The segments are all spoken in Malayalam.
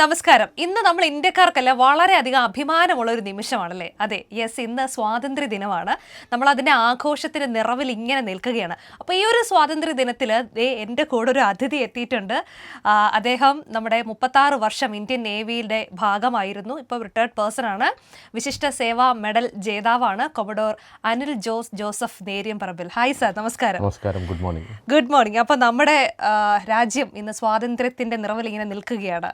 നമസ്കാരം. ഇന്ന് നമ്മൾ ഇന്ത്യക്കാർക്കല്ല വളരെയധികം അഭിമാനമുള്ള ഒരു നിമിഷമാണല്ലേ? അതെ യെസ് ഇന്ന് സ്വാതന്ത്ര്യ ദിനമാണ്. നമ്മൾ അതിന്റെ ആഘോഷത്തിന്റെ നിറവിൽ ഇങ്ങനെ നിൽക്കുകയാണ്. അപ്പോൾ ഈ ഒരു സ്വാതന്ത്ര്യ ദിനത്തിൽ എന്റെ കൂടെ ഒരു അതിഥി എത്തിയിട്ടുണ്ട്. അദ്ദേഹം നമ്മുടെ മുപ്പത്താറ് വർഷം ഇന്ത്യൻ നേവിയുടെ ഭാഗമായിരുന്നു. ഇപ്പോൾ റിട്ടയർഡ് പേഴ്സൺ ആണ്. വിശിഷ്ട Seva medal ജേതാവാണ് commodore Anil Jose Joseph Neriyamparambil hi sir നമസ്കാരം. നമസ്കാരം. ഗുഡ് മോർണിംഗ് ഗുഡ് മോർണിംഗ് അപ്പോൾ നമ്മുടെ രാജ്യം ഇന്ന് സ്വാതന്ത്ര്യത്തിന്റെ നിറവിൽ ഇങ്ങനെ നിൽക്കുകയാണ്.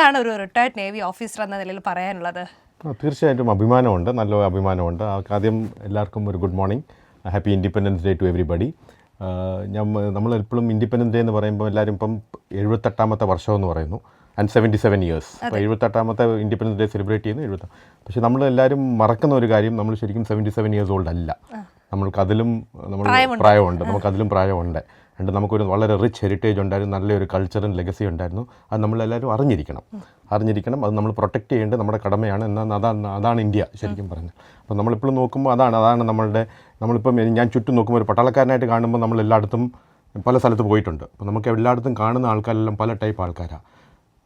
എന്താണ് ഒരു റിട്ടയർഡ് നേവി ഓഫീസർ എന്ന നിലയിൽ പറയാനുള്ളത്? തീർച്ചയായിട്ടും അഭിമാനമുണ്ട് നല്ല അഭിമാനമുണ്ട്. ആദ്യം എല്ലാവർക്കും ഒരു good morning happy independence day to everybody ഞാൻ നമ്മൾ എപ്പോഴും ഇൻഡിപെൻഡൻസ് ഡേ എന്ന് പറയുമ്പോൾ എല്ലാവരും ഇപ്പം എഴുപത്തെട്ടാമത്തെ വർഷം എന്ന് പറയുന്നു. ആൻഡ് സെവന്റി സെവൻ ഇയേഴ്സ് അപ്പോൾ എഴുപത്തെട്ടാമത്തെ ഇൻഡിപെൻഡൻസ് ഡേ സെലിബ്രേറ്റ് ചെയ്യുന്നു എഴുപത്തി പക്ഷേ നമ്മൾ എല്ലാവരും മറക്കുന്ന ഒരു കാര്യം നമ്മൾ ശരിക്കും സെവന്റി സെവൻ ഇയേഴ്സ് ഓൾഡ് അല്ല നമ്മൾക്ക് അതിലും നമ്മൾ പ്രായമുണ്ട്. നമുക്ക് അതിലും പ്രായമുണ്ട്. രണ്ട് നമുക്കൊരു വളരെ റിച്ച് ഹെറിറ്റേജ് ഉണ്ടായിരുന്നു നല്ലൊരു കൾച്ചറും ലെഗസി ഉണ്ടായിരുന്നു. അത് നമ്മളെല്ലാവരും അറിഞ്ഞിരിക്കണം. അറിഞ്ഞിരിക്കണം അത് നമ്മൾ പ്രൊട്ടക്റ്റ് ചെയ്യേണ്ടത് നമ്മുടെ കടമയാണ്. എന്നാൽ അതാണ് അതാണ് ഇന്ത്യ ശരിക്കും പറഞ്ഞത് അപ്പോൾ നമ്മളിപ്പോഴും നോക്കുമ്പോൾ അതാണ് അതാണ് നമ്മളുടെ നമ്മളിപ്പം ഞാൻ ചുറ്റും നോക്കുമ്പോൾ ഒരു പട്ടാളക്കാരനായിട്ട് കാണുമ്പോൾ നമ്മൾ എല്ലായിടത്തും പല സ്ഥലത്ത് പോയിട്ടുണ്ട്. അപ്പോൾ നമുക്ക് എല്ലായിടത്തും കാണുന്ന ആൾക്കാരെല്ലാം പല ടൈപ്പ് ആൾക്കാരാണ്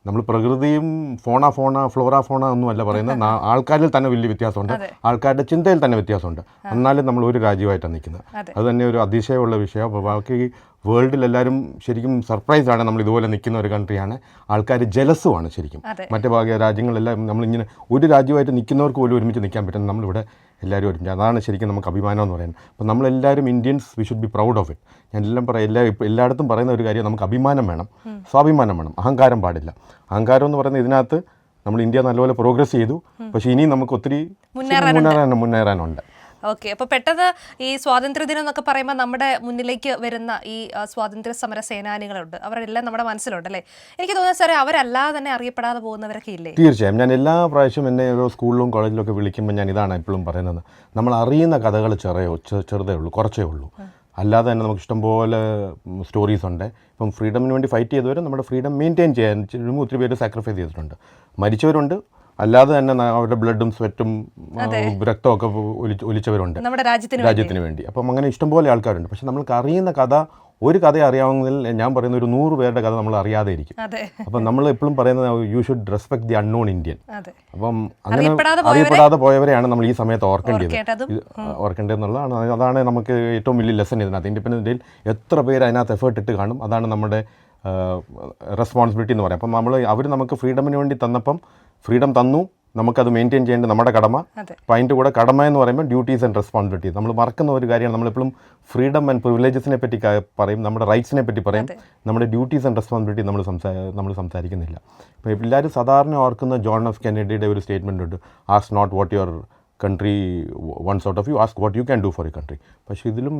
നമ്മൾ പ്രകൃതിയും ഫോണ ഫോണ ഫ്ലോറ ഫോണ ഒന്നും അല്ല പറയുന്നത് ആൾക്കാരിൽ തന്നെ വലിയ വ്യത്യാസമുണ്ട്. ആൾക്കാരുടെ ചിന്തയിൽ തന്നെ വ്യത്യാസമുണ്ട്. എന്നാലും നമ്മൾ ഒരു രാജ്യമായിട്ടാണ് നിൽക്കുന്നത്. അത്. തന്നെ ഒരു അതിശയമുള്ള വിഷയം. അപ്പോൾ ബാക്കി വേൾഡിൽ എല്ലാവരും ശരിക്കും സർപ്രൈസാണ് നമ്മൾ ഇതുപോലെ നിൽക്കുന്ന ഒരു കൺട്രിയാണ് ആൾക്കാർ ജലസുമാണ് ശരിക്കും. മറ്റു ഭാഗ്യ രാജ്യങ്ങളെല്ലാം നമ്മളിങ്ങനെ ഒരു രാജ്യമായിട്ട് നിൽക്കുന്നവർക്ക് പോലും ഒരുമിച്ച് നിൽക്കാൻ പറ്റും നമ്മളിവിടെ എല്ലാവരും ഒരുമിച്ച്. അതാണ് ശരിക്കും നമുക്ക് അഭിമാനം എന്ന് പറയുന്നത്. അപ്പോൾ നമ്മളെല്ലാവരും Indians we should be proud of it ഞാൻ എല്ലാം പറയാം എല്ലാ ഇപ്പോൾ എല്ലായിടത്തും പറയുന്ന ഒരു കാര്യം നമുക്ക് അഭിമാനം വേണം. സ്വാഭിമാനം വേണം. അഹങ്കാരം പാടില്ല. അഹങ്കാരം എന്ന് പറയുന്നത് ഇതിനകത്ത് നമ്മൾ ഇന്ത്യ നല്ലപോലെ പ്രോഗ്രസ് ചെയ്തു. പക്ഷേ ഇനിയും നമുക്ക് ഒത്തിരി മുന്നേറാൻ മുന്നേറാനുണ്ട്. ഓക്കെ അപ്പോൾ പെട്ടെന്ന് ഈ സ്വാതന്ത്ര്യദിനം എന്നൊക്കെ പറയുമ്പോൾ നമ്മുടെ മുന്നിലേക്ക് വരുന്ന ഈ സ്വാതന്ത്ര്യ സമര സേനാനികളുണ്ട്. അവരെല്ലാം നമ്മുടെ മനസ്സിലുണ്ട് അല്ലേ? എനിക്ക് തോന്നുന്നത് സാറേ അവരല്ലാതെ തന്നെ അറിയപ്പെടാതെ പോകുന്നവരൊക്കെ ഇല്ലേ? തീർച്ചയായും. ഞാൻ എല്ലാ പ്രാവശ്യം എന്നെ ഓരോ സ്കൂളിലും കോളേജിലും ഒക്കെ വിളിക്കുമ്പോൾ ഞാൻ ഇതാണ് എപ്പോഴും പറയുന്നത്. നമ്മൾ അറിയുന്ന കഥകൾ ചെറിയോ ചെറുതേ ഉള്ളൂ കുറച്ചേ ഉള്ളൂ. അല്ലാതെ തന്നെ നമുക്ക് ഇഷ്ടംപോലെ സ്റ്റോറീസ് ഉണ്ട്. ഇപ്പം ഫ്രീഡമിന് വേണ്ടി ഫൈറ്റ് ചെയ്തവർ നമ്മുടെ ഫ്രീഡം മെയിന്റെയിൻ ചെയ്യാൻ ഒത്തിരി പേര് സാക്രിഫൈസ് ചെയ്തിട്ടുണ്ട്. മരിച്ചവരുണ്ട്. അല്ലാതെ തന്നെ അവരുടെ ബ്ലഡും സ്വെറ്റും രക്തമൊക്കെ ഒലിച്ച് ഒലിച്ചവരുണ്ട്. നമ്മുടെ രാജ്യത്തിന് വേണ്ടി. രാജ്യത്തിന് വേണ്ടി. അപ്പം അങ്ങനെ ഇഷ്ടംപോലെ ആൾക്കാരുണ്ട്. പക്ഷെ നമ്മൾക്ക് അറിയുന്ന കഥ ഒരു കഥ അറിയാവുന്നതിൽ ഞാൻ പറയുന്ന ഒരു നൂറ് പേരുടെ കഥ നമ്മൾ അറിയാതെ ഇരിക്കും. അപ്പം നമ്മൾ എപ്പോഴും പറയുന്നത് you should respect the unknown Indian അപ്പം അങ്ങനെ അറിയപ്പെടാതെ പോയവരെ- അറിയപ്പെടാതെ പോയവരെയാണ് നമ്മൾ ഈ സമയത്ത് ഓർക്കേണ്ടത് ഓർക്കേണ്ടതെന്നുള്ളതാണ് അതാണ് നമുക്ക് ഏറ്റവും വലിയ ലെസൺ ഇതിനകത്ത്. ഇൻഡിപെൻഡൻസ് ഡേയിൽ എത്ര പേര് അതിനകത്ത് എഫേർട്ട് ഇട്ട് കാണും അതാണ് നമ്മുടെ റെസ്പോൺസിബിലിറ്റി എന്ന് പറയാം. അപ്പം നമ്മൾ അവർ നമുക്ക് ഫ്രീഡമിന് വേണ്ടി തന്നപ്പം ഫ്രീഡം തന്നു. നമുക്കത് മെയിന്റെയിൻ ചെയ്യേണ്ട നമ്മുടെ കടമ. അപ്പോൾ അതിന്റെ കൂടെ കടമ എന്ന് പറയുമ്പോൾ ഡ്യൂട്ടീസ് ആൻഡ് റെസ്പോൺസിബിലിറ്റി നമ്മൾ മറക്കുന്ന ഒരു കാര്യമാണ്. നമ്മളെപ്പോഴും ഫ്രീഡം ആൻഡ് പ്രിവിലേജസിനെ പറ്റി പറയും. നമ്മുടെ റൈറ്റ്സിനെ പറ്റി പറയും. നമ്മുടെ ഡ്യൂട്ടീസ് ആൻഡ് റെസ്പോൺസിബിലിറ്റി നമ്മൾ സംസാ നമ്മൾ സംസാരിക്കുന്നില്ല. അപ്പോൾ എല്ലാവരും സാധാരണ ഓർക്കുന്ന ജോൺ എഫ് കെനഡിയുടെ ഒരു സ്റ്റേറ്റ്മെന്റ് ഉണ്ട്. Ask not what your country once out of you ask what you can do for a country പക്ഷേ ഇതിലും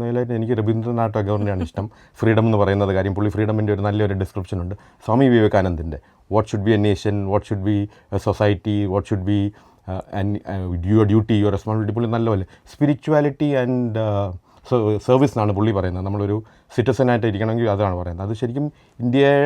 മേലായിട്ട് എനിക്ക് രവീന്ദ്രനാഥ് ടാഗോറിന്റെയാണ് ഇഷ്ടം. ഫ്രീഡം എന്ന് പറയുന്നത് കാര്യം പുള്ളി ഫ്രീഡമിന്റെ ഒരു നല്ലൊരു ഡിസ്ക്രിപ്ഷൻ ഉണ്ട്. സ്വാമി വിവേകാനന്ദന്റെ what should be a nation what should be a society what should be your duty your responsibility പുള്ളി നല്ലപോലെ. സ്പിരിച്വാലിറ്റി ആൻഡ് സർവീസ് എന്നാണ് പുള്ളി പറയുന്നത്. നമ്മളൊരു സിറ്റിസനായിട്ട് ഇരിക്കണമെങ്കിൽ അതാണ് പറയുന്നത്. അത് ശരിക്കും ഇന്ത്യയെ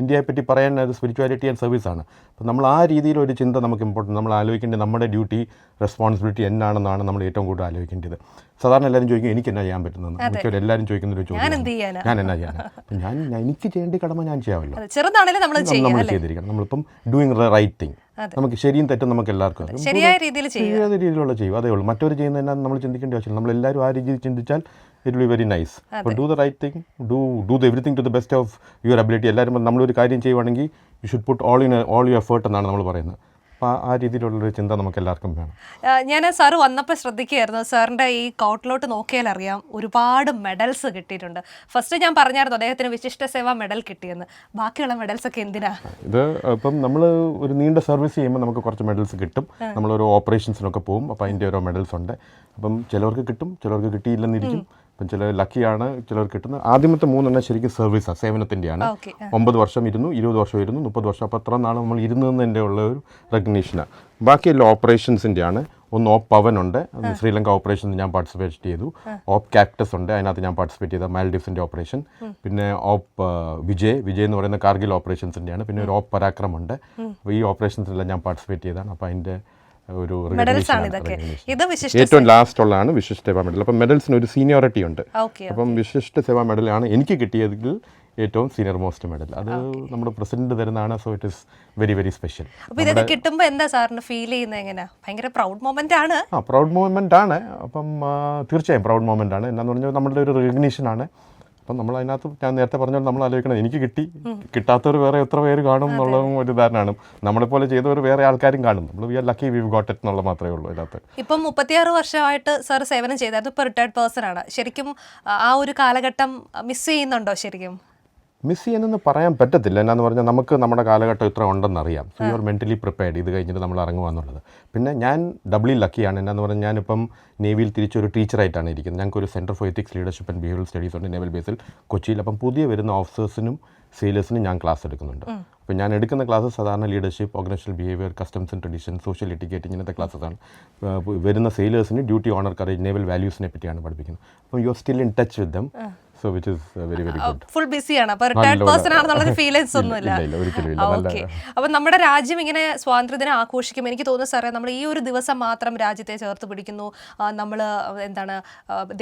ഇന്ത്യയെപ്പറ്റി ഇന്ത്യയെ പറ്റി പറയാൻ അത് സ്പിരിച്വാലിറ്റി ആൻഡ് സർവീസാണ് അപ്പോൾ നമ്മൾ ആ രീതിയിൽ ഒരു ചിന്ത നമുക്ക് ഇമ്പോർട്ടന്റ് നമ്മൾ ആലോചിക്കേണ്ടത് നമ്മുടെ ഡ്യൂട്ടി റെസ്പോൺസിബിലിറ്റി എന്നാണെന്നാണ് നമ്മൾ ഏറ്റവും കൂടുതൽ ആലോചിക്കേണ്ടത്. സാധാരണ എല്ലാവരും ചോദിക്കും എനിക്ക് എന്നാ ചെയ്യാൻ പറ്റുന്നത്? മിക്കവരും എല്ലാവരും ചോദിക്കുന്ന ഒരു ഞാൻ ചോദ്യം ഞാൻ എന്നാ ചെയ്യാൻ ഞാൻ എനിക്ക് ചെയ്യേണ്ട കടമ ഞാൻ ചെയ്യാമല്ലോ. നമ്മൾ ചെയ്തിരിക്കണം. നമ്മളിപ്പം ഡൂയിങ് ദ റൈറ്റ് തിങ്. നമുക്ക് ശരിയും തെറ്റും നമുക്ക് എല്ലാവർക്കും. ശരിയായ രീതിയിൽ ശരിയായ രീതിയിലുള്ള ചെയ്യും അതേ ഉള്ളൂ. മറ്റൊരു ചെയ്യുന്നതിനാൽ നമ്മൾ ചിന്തിക്കേണ്ട ആവശ്യമില്ല. നമ്മൾ എല്ലാവരും ആ രീതിയിൽ ചിന്തിച്ചാൽ ഇറ്റ് ബി വെരി നൈസ് അപ്പോൾ do the right thing do do the everything to the best of your ability എല്ലാവരും നമ്മളൊരു കാര്യം ചെയ്യുവാണെങ്കിൽ you should put all in all you effort എന്നാണ് നമ്മൾ പറയുന്നത്. ആ- രീതിയിലുള്ളൊരു ചിന്ത നമുക്ക് എല്ലാവർക്കും വേണം ഞാൻ സാർ വന്നപ്പോൾ ശ്രദ്ധിക്കുകയായിരുന്നു. സാറിന്റെ ഈ കൗട്ടിലോട്ട് നോക്കിയാൽ അറിയാം ഒരുപാട് മെഡൽസ് കിട്ടിയിട്ടുണ്ട്. ഫസ്റ്റ് ഞാൻ പറഞ്ഞായിരുന്നു അദ്ദേഹത്തിന് വിശിഷ്ട സേവാ മെഡൽ കിട്ടിയെന്ന്. ബാക്കിയുള്ള മെഡൽസ് ഒക്കെ എന്തിനാ? ഇത് ഇപ്പം നമ്മൾ ഒരു നീണ്ട സർവീസ് ചെയ്യുമ്പോൾ നമുക്ക് കുറച്ച് മെഡൽസ് കിട്ടും. നമ്മളൊരു ഓപ്പറേഷൻസിനൊക്കെ പോകും അപ്പോൾ അതിന്റെ ഓരോ മെഡൽസ് ഉണ്ട്. അപ്പം ചിലവർക്ക് കിട്ടും ചിലവർക്ക് കിട്ടിയില്ലെന്നിരിക്കും. അപ്പം ചില ലക്കിയാണ് ചിലർ കിട്ടുന്നത്. ആദ്യമത്തെ മൂന്നെണ്ണം ശരിക്കും സർവീസാണ് സേവനത്തിന്റെയാണ്. ഒമ്പത് വർഷം ഇരുന്നു ഇരുപത് വർഷം ഇരുന്നു മുപ്പത് വർഷം. അപ്പോൾ അത്ര നാൾ നമ്മൾ ഇരുന്നതിന്റെ ഉള്ള ഒരു റെക്കഗ്നീഷനാണ് ബാക്കിയെല്ലാം ഓപ്പറേഷൻസിന്റെ ആണ് ഒന്ന് ഓപ്പ് പവൻ ഉണ്ട് ശ്രീലങ്ക ഓപ്പറേഷൻ ഞാൻ പാർട്ടിസിപ്പേറ്റ് ചെയ്തു. ഓപ്പ് ക്യാപ്റ്റസ് ഉണ്ട് അതിനകത്ത് ഞാൻ പാർട്ടിസിപ്പേറ്റ് ചെയ്ത മാൽഡീവ്സിന്റെ ഓപ്പറേഷൻ പിന്നെ ഓപ്പ് വിജയ് വിജയ് എന്ന് പറയുന്ന കാർഗിൽ ഓപ്പറേഷൻസിന്റെയാണ് പിന്നെ ഒരു ഓപ്പ് പരാക്രമുണ്ട്. അപ്പോൾ ഈ ഓപ്പറേഷൻസിലെല്ലാം ഞാൻ പാർട്ടിസിപ്പേറ്റ് ചെയ്തതാണ്. അപ്പോൾ അതിന്റെ ഒരു മെഡൽസ് ആണ് ഇതൊക്കെ. ഇത് വിശിഷ്ട ഏറ്റവും ലാസ്റ്റ് ഉള്ളതാണ് വിശിഷ്ട സേവാ മെഡൽ അപ്പം മെഡൽസിന് ഒരു സീനിയോറിറ്റി ഉണ്ട്. അപ്പം വിശിഷ്ട സേവാ മെഡലാണ് എനിക്ക് കിട്ടിയതെങ്കിൽ ഏറ്റവും സീനിയർ മോസ്റ്റ് മെഡൽ അത് നമ്മുടെ പ്രസിഡന്റ് തരുന്നതാണ് so it is very very special അപ്പോൾ ഇതൊക്കെ കിട്ടുമ്പോൾ എന്താ സാറിന് ഫീൽ ചെയ്യുന്നത് എങ്ങനെയാ ഭയങ്കര പ്രൗഡ് മൊമെന്റ് ആണ്. ആ പ്രൗഡ് മൂമെന്റ് ആണ്. അപ്പം തീർച്ചയായും പ്രൗഡ് മൂവ്മെന്റ് ആണ്. എന്നാന്ന് പറഞ്ഞാൽ നമ്മുടെ ഒരു റെക്കഗ്നീഷൻ ആണ്. അപ്പം നമ്മൾ അതിനകത്ത് ഞാൻ നേരത്തെ പറഞ്ഞ നമ്മൾ ആലോചിക്കണം എനിക്ക് കിട്ടി. കിട്ടാത്തവർ വേറെ എത്ര പേര് കാണും എന്നുള്ളതും ഒരു ധാരണയാണ്. നമ്മളെപ്പോലെ ചെയ്തവർ വേറെ ആൾക്കാരും കാണും. നമ്മൾ we are lucky we got it എന്നുള്ള മാത്രമേ ഉള്ളൂ അതിനകത്ത്. ഇപ്പം മുപ്പത്തിയാറ് വർഷമായിട്ട് സാർ സേവനം ചെയ്തായിരുന്നു ഇപ്പോൾ റിട്ടയർഡ് പേഴ്സൺ ആണ്. ശരിക്കും ആ- ആ ഒരു കാലഘട്ടം മിസ് ചെയ്യുന്നുണ്ടോ ശരിക്കും? മിസ് ചെയ്യുന്നെന്ന് പറയാൻ പറ്റത്തില്ല. എന്നാന്ന് പറഞ്ഞാൽ നമുക്ക് നമ്മുടെ കാലഘട്ടം ഇത്ര ഉണ്ടെന്നറിയാം. So you are mentally prepared ഇത് കഴിഞ്ഞിട്ട് നമ്മൾ ഇറങ്ങുക എന്നുള്ളത് പിന്നെ ഞാൻ ഡബ്ലി ലക്കിയാണ് എന്നാന്ന് പറഞ്ഞാൽ ഞാനിപ്പം നേവിയിൽ തിരിച്ചൊരു ടീച്ചറായിട്ടാണ് ഇരിക്കുന്നത്. ഞങ്ങൾക്ക് ഒരു centre for ethics leadership and behaviour studies naval naval ബേസിൽ കൊച്ചിയിൽ അപ്പം പുതിയ വരുന്ന ഓഫീസേഴ്സിനും സെയിലേഴ്സിനും ഞാൻ ക്ലാസ് എടുക്കുന്നുണ്ട്. അപ്പോൾ ഞാൻ എടുക്കുന്ന ക്ലാസ് സാധാരണ leadership organisational behaviour customs and tradition social educate ഇങ്ങനത്തെ ക്ലാസ്സസാണ് വരുന്ന സെയിലേഴ്സിന് ഡ്യൂട്ടി ഓണർ കറേജ് നേവൽ വാല്യൂസിനെ പറ്റിയാണ് പഠിപ്പിക്കുന്നത്. അപ്പോൾ you are still in touch with them so which is very very good full ബിസിയാണ് അപ്പൊ റിട്ടയർഡ്. പേഴ്സൺ ആണെന്നുള്ള ഫീലിങ്സ് ഒന്നുമില്ല. ഇല്ല, ഒരിക്കലും ഇല്ല. ഓക്കെ അപ്പോൾ നമ്മുടെ രാജ്യം ഇങ്ങനെ സ്വാതന്ത്ര്യദിനം ആഘോഷിക്കും എനിക്ക് തോന്നുന്നു സാറേ നമ്മൾ ഈ ഒരു ദിവസം മാത്രം രാജ്യത്തെ ചേർത്ത് പിടിക്കുന്നു. നമ്മൾ എന്താണ്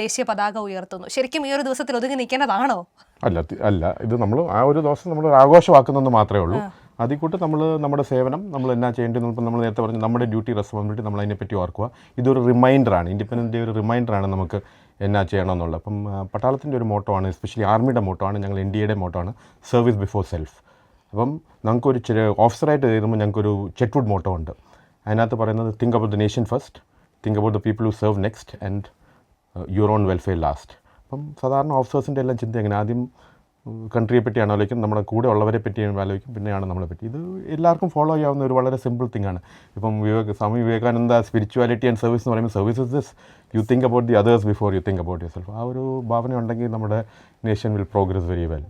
ദേശീയ പതാക ഉയർത്തുന്നു. ശരിക്കും ഈ ഒരു ദിവസത്തിൽ ഒതുങ്ങി നിൽക്കേണ്ടതാണോ? അല്ല അല്ല ഇത് നമ്മൾ ആ ഒരു ദിവസം നമ്മൾ ആഘോഷമാക്കുന്നെന്ന് മാത്രമേ ഉള്ളൂ. അതിൽ കൂട്ട് നമ്മൾ നമ്മുടെ സേവനം നമ്മൾ എന്നാ ചെയ്യേണ്ടത് ഇപ്പം നമ്മൾ നേരത്തെ പറഞ്ഞു നമ്മുടെ ഡ്യൂട്ടി റെസ്പോൺസിബിലിറ്റി നമ്മൾ അതിനെപ്പറ്റി ഓർക്കുക. ഇതൊരു റിമൈൻഡറാണ് ഇൻഡിപെൻഡന്റ് ഡേ ഒരു റിമൈൻഡർ ആണ് നമുക്ക് എന്നാ ചെയ്യണം എന്നുള്ളത് അപ്പം പട്ടാളത്തിന്റെ ഒരു മോട്ടോ ആണ് എസ്പെഷ്യലി ആർമിയുടെ മോട്ടോ ആണ് ഞങ്ങൾ എയുടെ മോട്ടോ ആണ് സർവീസ് ബിഫോർ സെൽഫ് അപ്പം ഞങ്ങൾക്കൊരു ഓഫീസറായിട്ട് കയറുമ്പോൾ ഞങ്ങൾക്കൊരു ചെറ്റ്വുഡ് മോട്ടോ ഉണ്ട്. അതിനകത്ത് പറയുന്നത് think about the nation first think about the people who serve next and your own welfare last അപ്പം സാധാരണ ഓഫീസേഴ്സിന്റെ എല്ലാം ചിന്ത എങ്ങനെ? ആദ്യം കൺട്രിയെ പറ്റിയാണ് ആലോചിക്കും നമ്മുടെ കൂടെ ഉള്ളവരെ പറ്റിയാണ് ആലോചിക്കും പിന്നെയാണ് നമ്മളെ പറ്റി. ഇത് എല്ലാവർക്കും ഫോളോ ചെയ്യാവുന്ന ഒരു വളരെ സിമ്പിൾ തിങ് ആണ്. ഇപ്പം Vivek Swami Vivekananda spirituality and service എന്ന് പറയുമ്പോൾ service is this you think about the others before you think about yourself ആ ഒരു ഭാവന ഉണ്ടെങ്കിൽ നമ്മുടെ nation will progress very well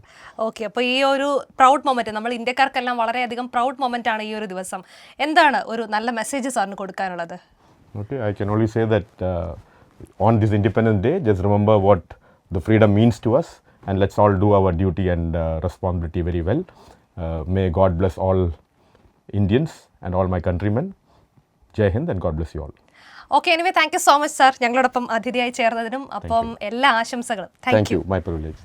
okay അപ്പോൾ ഈ ഒരു പ്രൗഡ് മൊമെന്റ് നമ്മൾ ഇന്ത്യക്കാർക്കെല്ലാം വളരെയധികം പ്രൗഡ് മൊമെന്റ് ആണ് ഈ ഒരു ദിവസം എന്താണ് ഒരു നല്ല മെസ്സേജ് സാറിന് കൊടുക്കാനുള്ളത് Okay, I can only say that uh, on this Independence Day, just remember what the freedom means to us, and let's all do our duty and uh, responsibility very well. Uh, may God bless all Indians and all my countrymen. Jai Hind and God bless you all. Okay anyway thank you so much sir ഞങ്ങളോടൊപ്പം അതിഥിയായി ചേർന്നതിനും അപ്പം എല്ലാ ആശംസകളും. Thank you my privilege.